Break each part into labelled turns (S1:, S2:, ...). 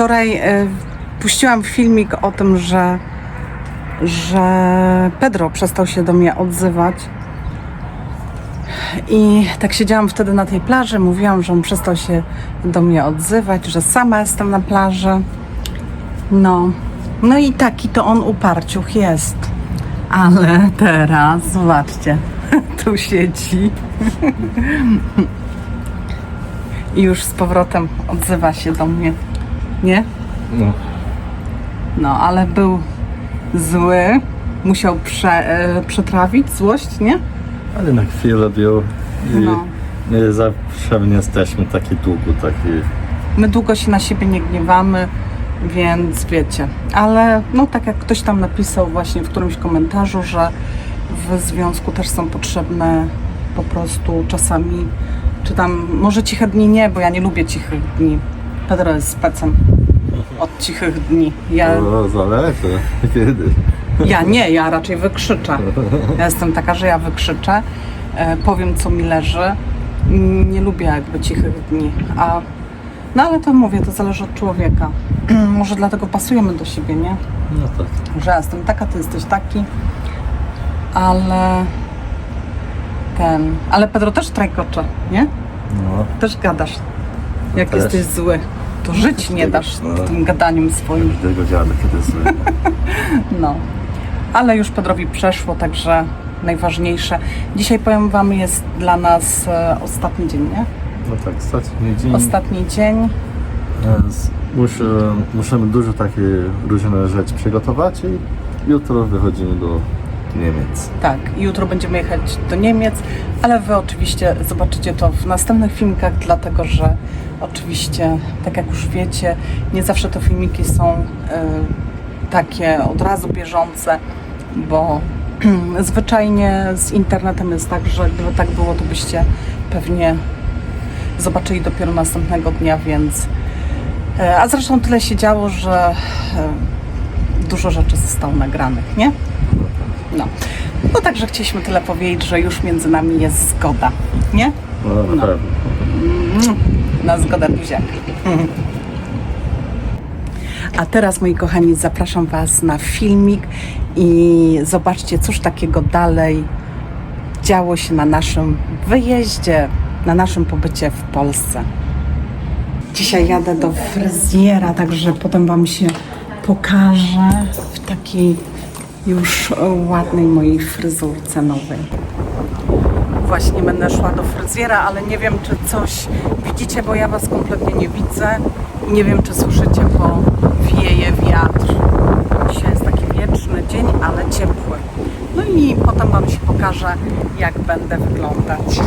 S1: Wczoraj e, puściłam filmik o tym, że, że Pedro przestał się do mnie odzywać. I tak siedziałam wtedy na tej plaży, mówiłam, że on przestał się do mnie odzywać, że sama jestem na plaży. No, no i taki to on uparciuch jest. Ale teraz, zobaczcie, tu siedzi. I już z powrotem odzywa się do mnie. Nie?
S2: No.
S1: No, ale był zły. Musiał prze, e, przetrawić złość, nie?
S2: Ale na chwilę był i
S1: No.
S2: nie zawsze nie jesteśmy taki długo, taki...
S1: My długo się na siebie nie gniewamy, więc wiecie. Ale no tak jak ktoś tam napisał właśnie w którymś komentarzu, że w związku też są potrzebne po prostu czasami, czy tam, może ciche dni nie, bo ja nie lubię cichych dni. Pedro jest specem od cichych dni. Ja,
S2: To zależy kiedy.
S1: ja nie, ja raczej wykrzyczę. Ja jestem taka, że ja wykrzyczę, e, powiem co mi leży. Nie lubię jakby cichych dni, a no ale to mówię, to zależy od człowieka. Może dlatego pasujemy do siebie, nie?
S2: No tak.
S1: Że ja jestem taka, ty jesteś taki, ale ten, ale Pedro też trajkocze, nie?
S2: No.
S1: Też gadasz, jak
S2: Też.
S1: jesteś zły. To żyć nie dasz
S2: No.
S1: tym gadaniem swoim.
S2: Każdego dziada, kiedy zły.
S1: No, ale już Pedrowi przeszło, także najważniejsze. Dzisiaj powiem Wam, jest dla nas e, ostatni dzień, nie?
S2: No tak, ostatni dzień.
S1: Ostatni dzień.
S2: Muszę, musimy dużo takie różne rzeczy przygotować i jutro wychodzimy do Niemiec.
S1: Tak, jutro będziemy jechać do Niemiec, ale Wy oczywiście zobaczycie to w następnych filmikach, dlatego że oczywiście, tak jak już wiecie, nie zawsze te filmiki są e, takie od razu bieżące, bo zwyczajnie z internetem jest tak, że gdyby tak było, to byście pewnie zobaczyli dopiero następnego dnia, więc. e, A zresztą tyle się działo, że e, dużo rzeczy zostało nagranych, nie? No. No także chcieliśmy tyle powiedzieć, że już między nami jest zgoda, nie?
S2: No, naprawdę.
S1: Mm, Na zgodę buziak. A teraz, moi kochani, zapraszam Was na filmik i zobaczcie, cóż takiego dalej działo się na naszym wyjeździe, na naszym pobycie w Polsce. Dzisiaj jadę do fryzjera, także potem Wam się pokażę w takiej już ładnej mojej fryzurce nowej. Właśnie będę szła do fryzjera, ale nie wiem, czy coś widzicie, bo ja Was kompletnie nie widzę. Nie wiem, czy słyszycie, bo wieje wiatr. Dzisiaj jest taki wieczny dzień, ale ciepły. No i potem Wam się pokażę, jak będę wyglądać.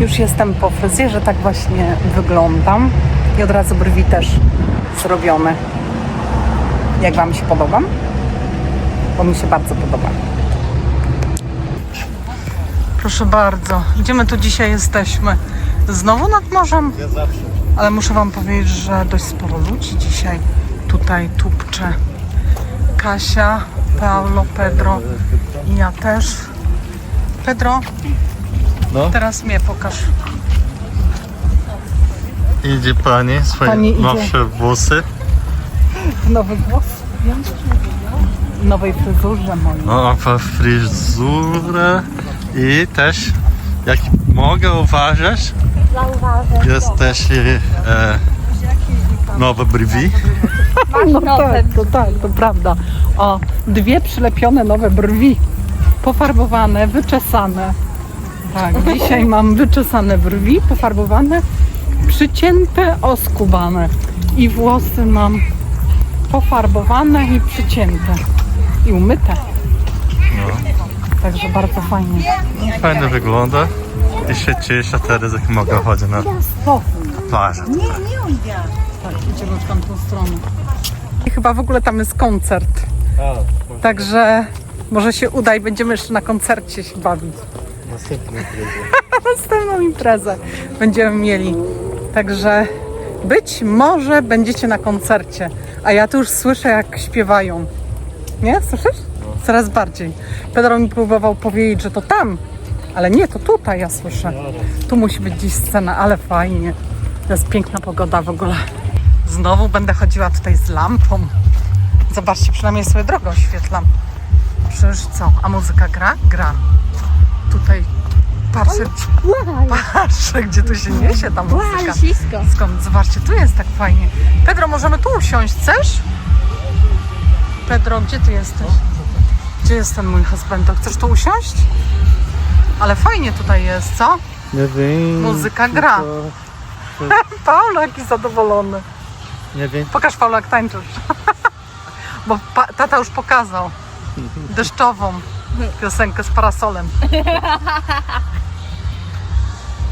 S1: Już jestem po fryzjerze, tak właśnie wyglądam. I od razu brwi też zrobione. Jak Wam się podobam? Bo mi się bardzo podoba. Proszę bardzo, gdzie my tu dzisiaj jesteśmy? Znowu nad morzem?
S2: Ja zawsze.
S1: Ale muszę Wam powiedzieć, że dość sporo ludzi dzisiaj tutaj tupcze. Kasia, Paulo, Pedro i ja też. Pedro,
S2: No,
S1: teraz mnie pokaż.
S2: idzie pani, swoje
S1: Pani idzie.
S2: nowsze włosy.
S1: Nowy głos. W nowej fryzurze mojej.
S2: Nowa fryzurę i też, jak mogę uważać, jest też e, nowe brwi.
S1: No tak, to tak, to prawda. O, dwie przylepione nowe brwi. Pofarbowane, wyczesane. Tak, dzisiaj mam wyczesane brwi, pofarbowane, przycięte, oskubane. I włosy mam pofarbowane i przycięte. I umyte. Także bardzo fajnie.
S2: Fajnie wygląda i się cieszę teraz, jak mogę chodzić na plażę.
S1: tak, idziemy w tamtą stronę. I chyba w ogóle tam jest koncert. Także może się uda i będziemy jeszcze na koncercie się bawić. Następną imprezę będziemy mieli. Także być może będziecie na koncercie. A ja tu już słyszę, jak śpiewają. Nie? Słyszysz? coraz bardziej. Pedro mi próbował powiedzieć, że to tam, ale nie, to tutaj ja słyszę. Tu musi być dziś scena, ale fajnie. To jest piękna pogoda w ogóle. Znowu będę chodziła tutaj z lampą. Zobaczcie, przynajmniej sobie drogę oświetlam. Przecież co? A muzyka gra? Gra. Tutaj patrzę, patrzę gdzie tu się niesie ta muzyka.
S3: ślisko.
S1: Skąd? Zobaczcie, tu jest tak fajnie. Pedro, możemy tu usiąść, chcesz? Pedro, gdzie ty jesteś? Gdzie jest ten mój husband? Chcesz tu usiąść? Ale fajnie tutaj jest, co?
S2: Nie wiem.
S1: Muzyka gra. Paulo, jaki zadowolony.
S2: Nie wiem.
S1: Pokaż Paulo, jak tańczysz. Bo pa- tata już pokazał deszczową piosenkę z parasolem.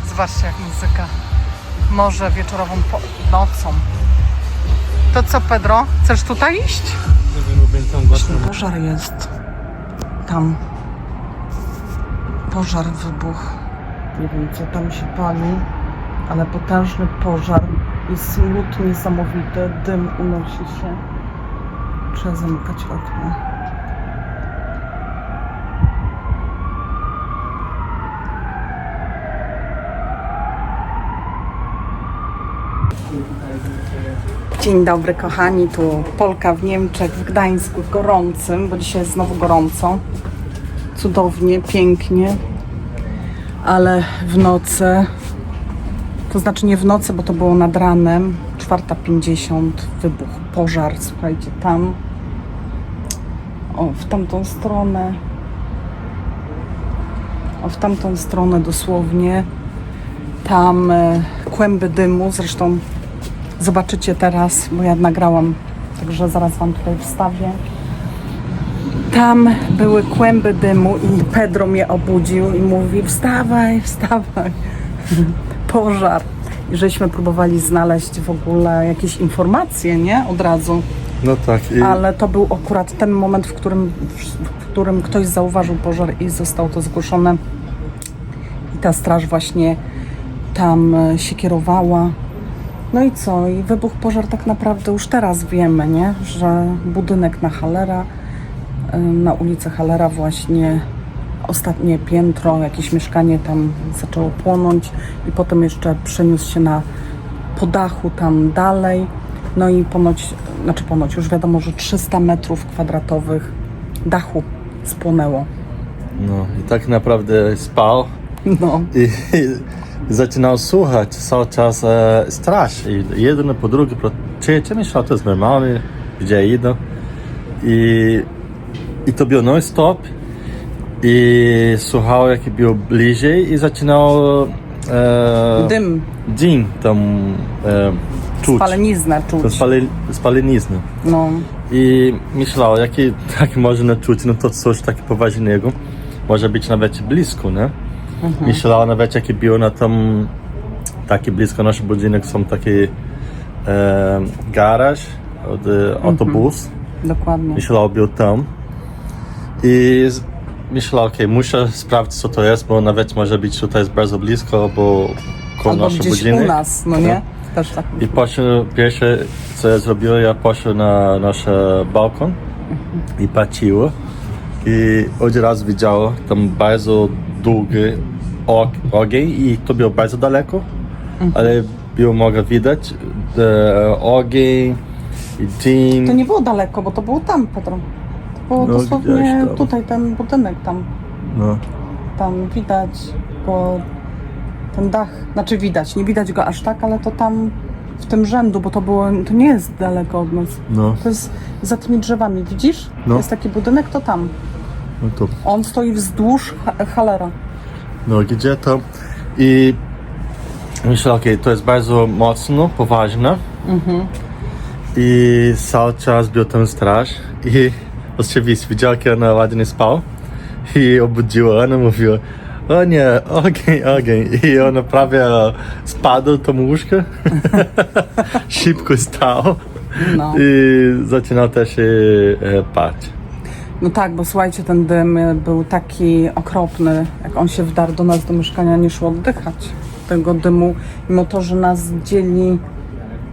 S1: Zobaczcie, jak muzyka. Morze wieczorową nocą. To co, Pedro? Chcesz tutaj iść? Pożar jest. Tam. Pożar wybuch. Nie wiem, co tam się pali, ale potężny pożar. Jest lód niesamowity, dym unosi się. Trzeba zamykać okno. Dzień dobry kochani, tu Polka w Niemczech, w Gdańsku, w gorącym, bo dzisiaj jest znowu gorąco. Cudownie, pięknie, ale w nocy, to znaczy nie w nocy, bo to było nad ranem, 4.50, wybuch, pożar, słuchajcie, tam, o, w tamtą stronę, o, w tamtą stronę dosłownie, tam e, kłęby dymu, zresztą Zobaczycie teraz, bo ja nagrałam, także zaraz Wam tutaj wstawię. Tam były kłęby dymu i Pedro mnie obudził i mówi wstawaj, wstawaj. Pożar. I żeśmy próbowali znaleźć w ogóle jakieś informacje, nie? Od razu.
S2: No tak. I
S1: Ale to był akurat ten moment, w którym, w którym ktoś zauważył pożar i zostało to zgłoszone. I ta straż właśnie tam e, się kierowała. No i co? I wybuch pożar tak naprawdę już teraz wiemy, nie? Że budynek na Halera, e, na ulicy Halera właśnie ostatnie piętro, jakieś mieszkanie tam zaczęło płonąć i potem jeszcze przeniósł się na po dachu tam dalej. No i ponoć, znaczy ponoć, już wiadomo, że 300 metrów kwadratowych dachu spłonęło.
S2: no, i tak naprawdę spał
S1: No,
S2: i, i zaczynał słuchać cały czas e, straż. I jeden po drugi, po trzecie myślał, to jest normalne, gdzie idę. I, I to było non-stop. I słuchał, jak był bliżej i zaczynał e,
S1: dym,
S2: tam e, czuć.
S1: spaleniznę
S2: To
S1: czuć.
S2: spali, spalenizny.
S1: No,
S2: I myślał, jaki tak można czuć, no to coś tak poważnego. Może być nawet blisko, nie? Myślał nawet, jaki był na tam, taki blisko nasz budynek, są taki e, garaż, od, e, autobus.
S1: dokładnie.
S2: Myślał, był tam. I z- myślał, okej, muszę sprawdzić, co to jest, bo nawet może być tutaj bardzo blisko, bo koło
S1: Albo
S2: nasz
S1: gdzieś
S2: budynek.
S1: u nas, no nie? Też tak.
S2: I poszedł, pierwsze co ja zrobiłem, ja poszedłem na nasz e, balkon i patrzyłem. I od razu widziałem tam bardzo długi og- ogień i to było bardzo daleko, ale było mogę widać e, ogień i dym.
S1: To nie było daleko, bo to było tam, Pedro. To było
S2: No,
S1: dosłownie
S2: gdzieś tam.
S1: tutaj, ten budynek tam.
S2: No.
S1: Tam widać, bo ten dach, znaczy widać, nie widać go aż tak, ale to tam w tym rzędu, bo to było, to nie jest daleko od nas.
S2: No,
S1: To jest za tymi drzewami, widzisz?
S2: No.
S1: Jest taki budynek, to tam.
S2: No
S1: On stoi wzdłuż ha- halera.
S2: no gdzie to? I myślę, okej, to jest bardzo mocno, poważne. I cały czas był tam straż. I oczywiście widział, jak ona ładnie spał. I obudziła, ona mówiła o nie, ogień, ogień. I ona prawie spadł tą łóżkę. Szybko stał.
S1: No.
S2: i zaczynał też się e, pać
S1: No tak, bo słuchajcie, ten dym był taki okropny, jak on się wdarł do nas do mieszkania, nie szło oddychać tego dymu, mimo to, że nas dzieli,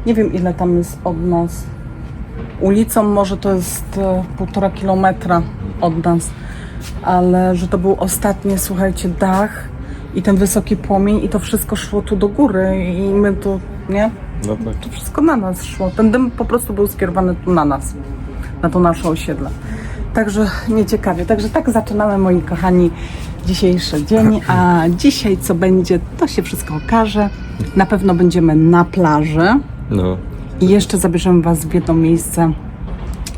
S1: nie wiem ile tam jest od nas, ulicą może to jest e, półtora kilometra od nas, ale że to był ostatni, słuchajcie, dach i ten wysoki płomień i to wszystko szło tu do góry i my tu, nie?
S2: No tak.
S1: To wszystko na nas szło. Ten dym po prostu był skierowany tu na nas, na to nasze osiedle. Także nieciekawie. Także tak zaczynamy, moi kochani, dzisiejszy dzień. A dzisiaj co będzie, to się wszystko okaże. Na pewno będziemy na plaży.
S2: No.
S1: I jeszcze zabierzemy Was w jedno miejsce,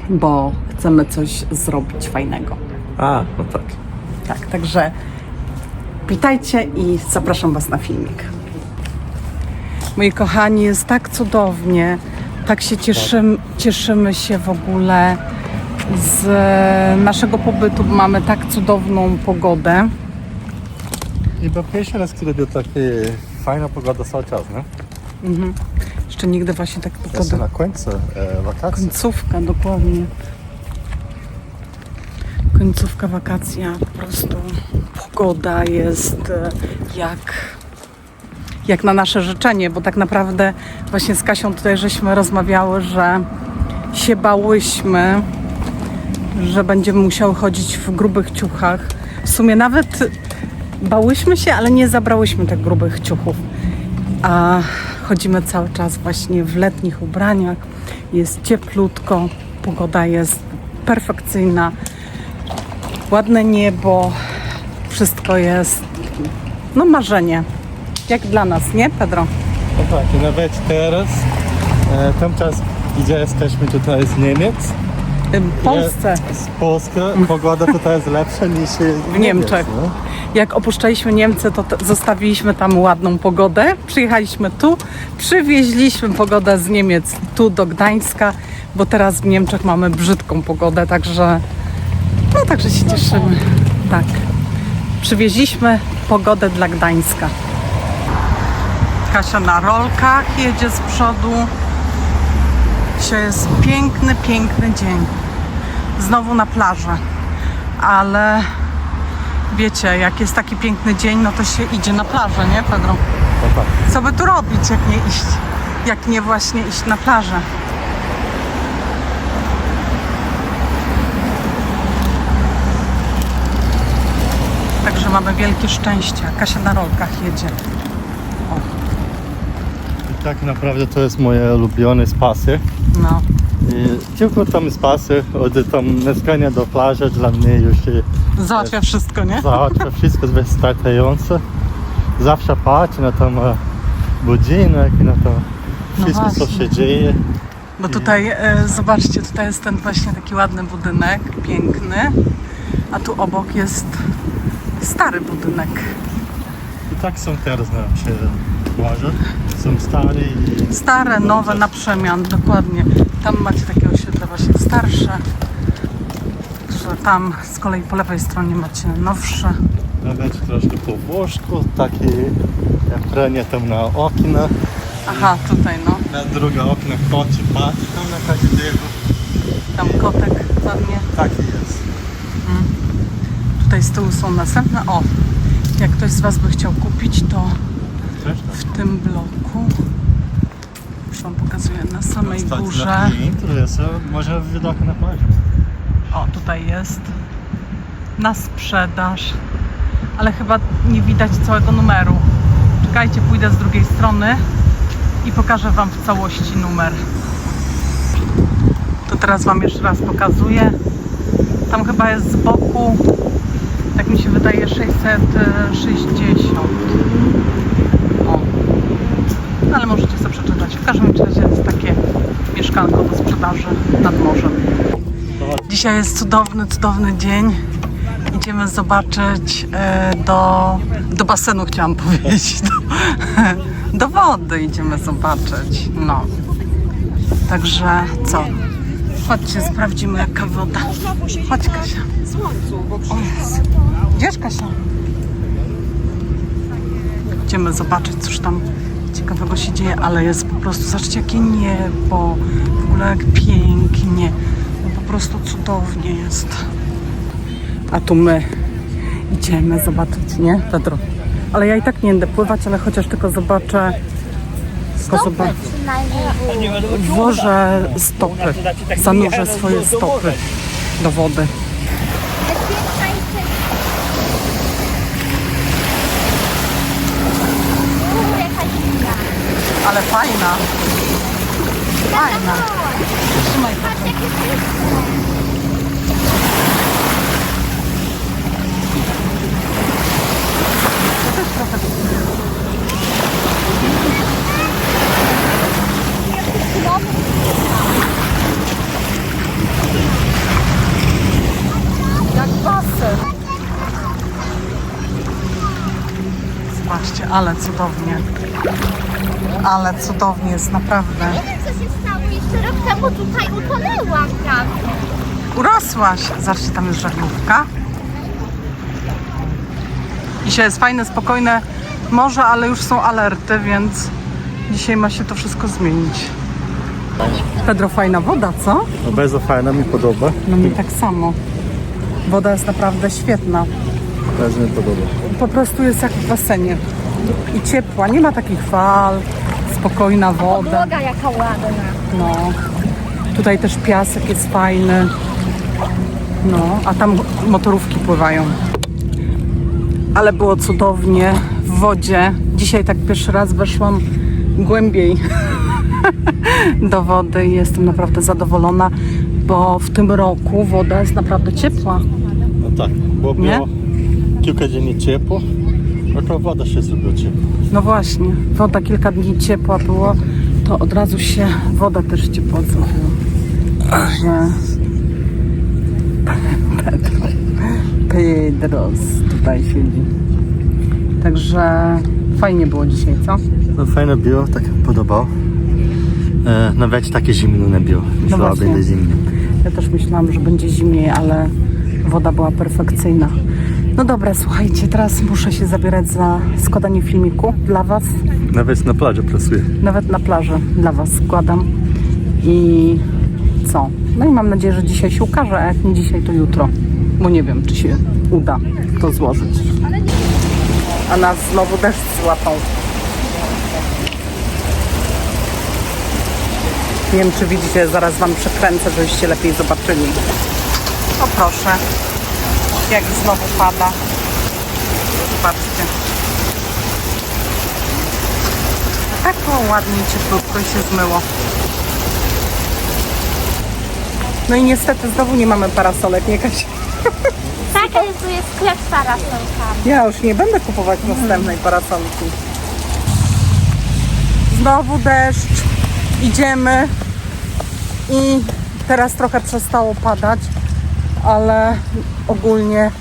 S1: bo chcemy coś zrobić fajnego.
S2: A, no tak.
S1: Tak, także witajcie i zapraszam Was na filmik. Moi kochani, jest tak cudownie, tak się cieszymy, cieszymy się w ogóle z naszego pobytu, mamy tak cudowną pogodę.
S2: I bo pierwszy raz, kiedy był taki fajna pogoda cały czas, nie?
S1: Jeszcze nigdy właśnie tak pogoda.
S2: na końcu e, wakacji.
S1: Końcówka, dokładnie. Końcówka wakacji, a po prostu pogoda jest e, jak, jak na nasze życzenie, bo tak naprawdę właśnie z Kasią tutaj żeśmy rozmawiały, że się bałyśmy, że będziemy musiały chodzić w grubych ciuchach. W sumie nawet bałyśmy się, ale nie zabrałyśmy tych grubych ciuchów a chodzimy cały czas właśnie w letnich ubraniach. Jest cieplutko, pogoda jest perfekcyjna, ładne niebo, wszystko jest no marzenie. Jak dla nas, nie Pedro?
S2: No tak, nawet teraz, e, ten czas, gdzie jesteśmy tutaj z Niemiec,
S1: Polsce,
S2: z Polski, pogoda tutaj jest lepsza niż w
S1: Niemczech.
S2: no.
S1: jak opuszczaliśmy Niemcy, to zostawiliśmy tam ładną pogodę. Przyjechaliśmy tu, przywieźliśmy pogodę z Niemiec tu do Gdańska, bo teraz w Niemczech mamy brzydką pogodę, także no także się cieszymy. Tak. Przywieźliśmy pogodę dla Gdańska. Kasia na rolkach jedzie z przodu. Dzisiaj jest piękny, piękny dzień. Znowu na plaży. Ale wiecie, jak jest taki piękny dzień, no to się idzie na plażę, nie Pedro?
S2: No tak.
S1: Co by tu robić, jak nie iść, jak nie właśnie iść na plażę? Także mamy wielkie szczęście. Kasia na rolkach jedzie.
S2: I tak naprawdę to jest moje ulubione spasy.
S1: No,
S2: I tylko tam spasy, od tam mieszkania do plaży dla mnie już się
S1: załatwia wszystko, nie?
S2: załatwia wszystko wystarczające. Zawsze patrzę na tam e, budynek i na to wszystko co
S1: właśnie.
S2: się dzieje.
S1: Bo tutaj, e, zobaczcie, tutaj jest ten właśnie taki ładny budynek, piękny. A tu obok jest stary budynek.
S2: I tak są teraz na przy Są stare i
S1: Stare, nowe na przemian, dokładnie. Tam macie takie osiedle właśnie starsze. Że tam z kolei po lewej stronie macie nowsze.
S2: nawet troszkę po włożku, takie jak pranie tam na okna.
S1: Aha, tutaj no,
S2: Na drugie okno kocie patrzy tam na każdego.
S1: tam kotek ładnie.
S2: Taki jest.
S1: Tutaj z tyłu są następne. O, jak ktoś z Was by chciał kupić, to w tym bloku. Już Wam pokazuję na samej górze.
S2: interesy, może widok na plaży.
S1: O, tutaj jest na sprzedaż, ale chyba nie widać całego numeru. Czekajcie, pójdę z drugiej strony i pokażę Wam w całości numer. To teraz Wam jeszcze raz pokazuję. Tam chyba jest z boku, tak mi się wydaje, 660. O. No, Ale możecie sobie przeczytać. W każdym razie jest takie mieszkanko do sprzedaży nad morzem. Dzisiaj jest cudowny, cudowny dzień. Idziemy zobaczyć e, do, do basenu, chciałam powiedzieć. Do, do wody idziemy zobaczyć. No. Także co? Chodźcie, sprawdzimy jaka woda. Chodź Kasia. O Jezu. Gdzież Kasia? Idziemy zobaczyć, cóż tam ciekawego się dzieje, ale jest prostu, zobaczcie jakie niebo, w ogóle jak pięknie, no po prostu cudownie jest. A tu my idziemy zobaczyć, nie Pedro? Ale ja i tak nie będę pływać, ale chociaż tylko zobaczę, tylko zobaczę, włożę stopy, zanurzę swoje stopy do wody. Ale fajna. Fajna. Trzymaj.
S3: Patrz jakie piękne.
S1: Jak basen. Zobaczcie, ale cudownie. Ale cudownie jest, naprawdę.
S3: Nie wiem co się stało, jeszcze rok temu tutaj utonęłam prawie.
S1: Urosłaś. Zobaczcie, tam jest żaglówka. Dzisiaj jest fajne, spokojne morze, ale już są alerty, więc dzisiaj ma się to wszystko zmienić. Pedro, fajna woda, co?
S2: No bardzo fajna, mi podoba.
S1: No mi tak samo. Woda jest naprawdę świetna.
S2: Bardzo mi podoba.
S1: Po prostu jest jak w basenie. I ciepła, nie ma takich fal, spokojna woda.
S3: Boga jaka ładna.
S1: No. Tutaj też piasek jest fajny. No, a tam motorówki pływają. Ale było cudownie w wodzie. Dzisiaj tak pierwszy raz weszłam głębiej do wody i jestem naprawdę zadowolona, bo w tym roku woda jest naprawdę ciepła.
S2: No tak, bo
S1: Nie?
S2: było kilka dni ciepło, no to woda się zrobiła ciepła.
S1: No właśnie, woda kilka dni ciepła było, to od razu się woda też ciepła zrobiła. Także Pedro, Pedros tutaj siedzi. Także fajnie było dzisiaj, co?
S2: No fajne było, tak podobało. E, nawet takie zimno nie było. Myślała,
S1: właśnie.
S2: będzie zimno.
S1: Ja też myślałam, że będzie zimniej, ale woda była perfekcyjna. No dobra, słuchajcie, teraz muszę się zabierać za składanie filmiku dla Was.
S2: Nawet na plaży pracuję.
S1: nawet na plaży dla Was składam. I co? No i mam nadzieję, że dzisiaj się ukaże, a jak nie dzisiaj, to jutro. Bo nie wiem, czy się uda to złożyć. A nas znowu deszcz złapał. Nie wiem, czy widzicie, zaraz Wam przekręcę, żebyście lepiej zobaczyli. O proszę, jak znowu pada. Zobaczcie. Tak o, ładnie cieplutko i się zmyło. No i niestety znowu nie mamy parasolek, nie Kasia?
S3: Tak, ale tu jest sklep z parasolkami.
S1: Ja już nie będę kupować następnej parasolki. Znowu deszcz, idziemy i teraz trochę przestało padać, ale ogólnie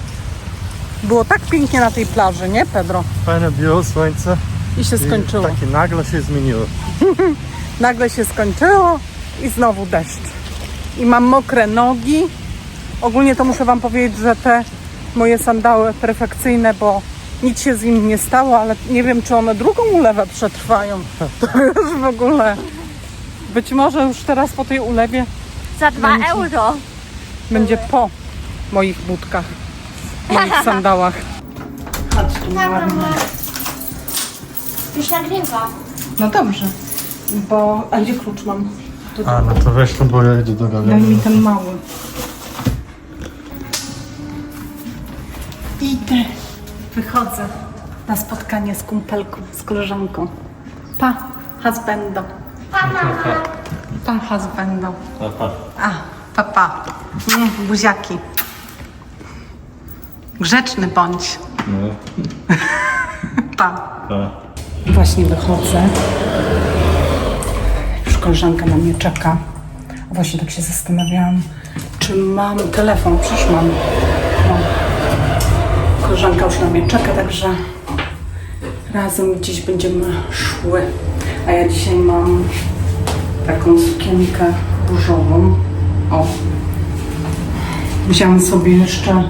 S1: było tak pięknie na tej plaży, nie Pedro?
S2: Fajne było słońce.
S1: I się
S2: i
S1: skończyło.
S2: Takie nagle się zmieniło.
S1: Nagle się skończyło i znowu deszcz. I mam mokre nogi. Ogólnie to muszę Wam powiedzieć, że te moje sandały perfekcyjne, bo nic się z nim nie stało, ale nie wiem, czy one drugą ulewę przetrwają. To już w ogóle. Być może już teraz po tej ulewie
S3: Za 2 euro.
S1: Będzie po moich budkach, moich sandałach. Chodź tu, ładnie.
S3: Już nagrywa.
S1: No dobrze, bo... A gdzie klucz mam?
S2: A, no to weź to, bo ja idę do
S1: Daj
S2: galerii.
S1: mi ten mały. Idę. Wychodzę na spotkanie z kumpelką, z koleżanką. Pa, husbando.
S3: Pa, mama.
S1: Pa, husbando.
S2: Aha.
S1: A, pa, pa. Mm, buziaki. Grzeczny bądź.
S2: No,
S1: Pa.
S2: tak.
S1: Właśnie wychodzę. Już koleżanka na mnie czeka. A Właśnie tak się zastanawiałam, czy mam telefon. Przecież mam. No. Koleżanka już na mnie czeka, także razem gdzieś będziemy szły. A ja dzisiaj mam taką sukienkę różową. O. Wziąłam sobie jeszcze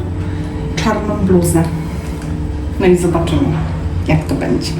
S1: czarną bluzę. No i zobaczymy, jak to będzie.